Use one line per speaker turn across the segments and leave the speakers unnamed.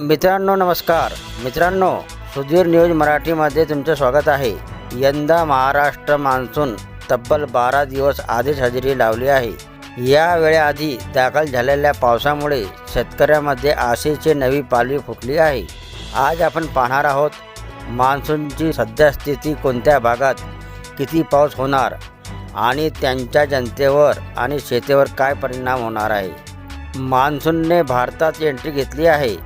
मित्रांनो नमस्कार. मित्रांनो सुधीर न्यूज मराठीमध्ये तुमचं स्वागत आहे. यंदा महाराष्ट्र मान्सून तब्बल बारा दिवस आधीच हजेरी लावली आहे. या वेळेआधी दाखल झालेल्या पावसामुळे शेतकऱ्यामध्ये आशेची नवी पालवी फुटली आहे. आज आपण पाहणार आहोत मान्सूनची सध्या स्थिती कोणत्या भागात किती पाऊस होणार आणि त्यांच्या जनतेवर आणि शेतीवर काय परिणाम होणार आहे. मान्सूनने भारतात एंट्री घेतली आहे.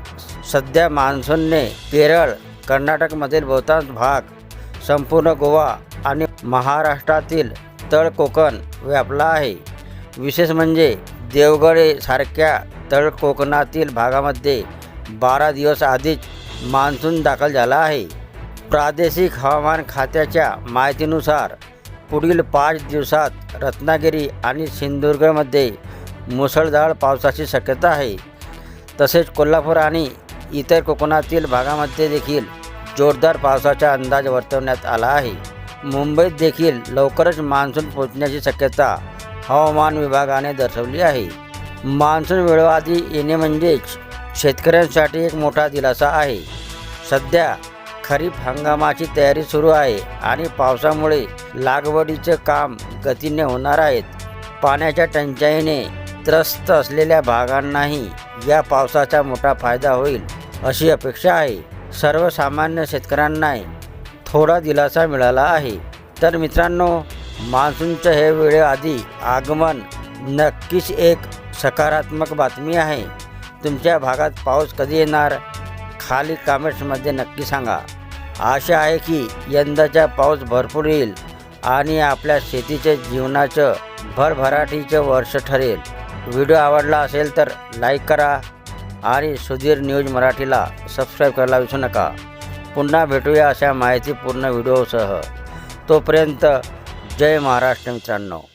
सध्या मान्सूनने केरळ कर्नाटकमधील बहुतांश भाग संपूर्ण गोवा आणि महाराष्ट्रातील तळ कोकण व्यापला आहे. विशेष म्हणजे देवगडेसारख्या तळ कोकणातील भागामध्ये बारा दिवस आधीच मान्सून दाखल झाला आहे. प्रादेशिक हवामान खात्याच्या माहितीनुसार पुढील पाच दिवसात रत्नागिरी आणि सिंधुदुर्गमध्ये मुसळधार पावसाची शक्यता आहे. तसेच कोल्हापूर आणि इतर कोकणातील भागामध्ये देखील जोरदार पावसाचा अंदाज वर्तवण्यात आला आहे. मुंबईत देखील लवकरच मान्सून पोचण्याची शक्यता हवामान विभागाने दर्शवली आहे. मान्सून वेळोआधी येणे म्हणजेच शेतकऱ्यांसाठी एक मोठा दिलासा आहे. सध्या खरीप हंगामाची तयारी सुरू आहे आणि पावसामुळे लागवडीचं काम गतीने होणार आहेत. पाण्याच्या टंचाईने त्रस्त असलेल्या भागांनाही या पावसाचा मोठा फायदा होईल. अशी अपेक्षा आहे. सर्वसामान्य शेतकऱ्यांना थोडा दिलासा मिळाला आहे. तर मित्रांनो मान्सूनचं हे वेळेआधी आगमन नक्कीच एक सकारात्मक बातमी आहे. तुमच्या भागात पाऊस कधी येणार? खाली कमेंट्समध्ये नक्की सांगा. आशा आहे की यंदाचा पाऊस भरपूर येईल आणि आपल्या शेतीच्या जीवनाचं भरभराटीचं वर्ष ठरेल. व्हिडिओ आवडला असेल तर लाईक करा आणि सुधीर न्यूज मराठीला सबस्क्राईब करायला विसरू नका. पुन्हा भेटूया अशा माहितीपूर्ण व्हिडिओसह. तोपर्यंत जय महाराष्ट्र मित्रांनो.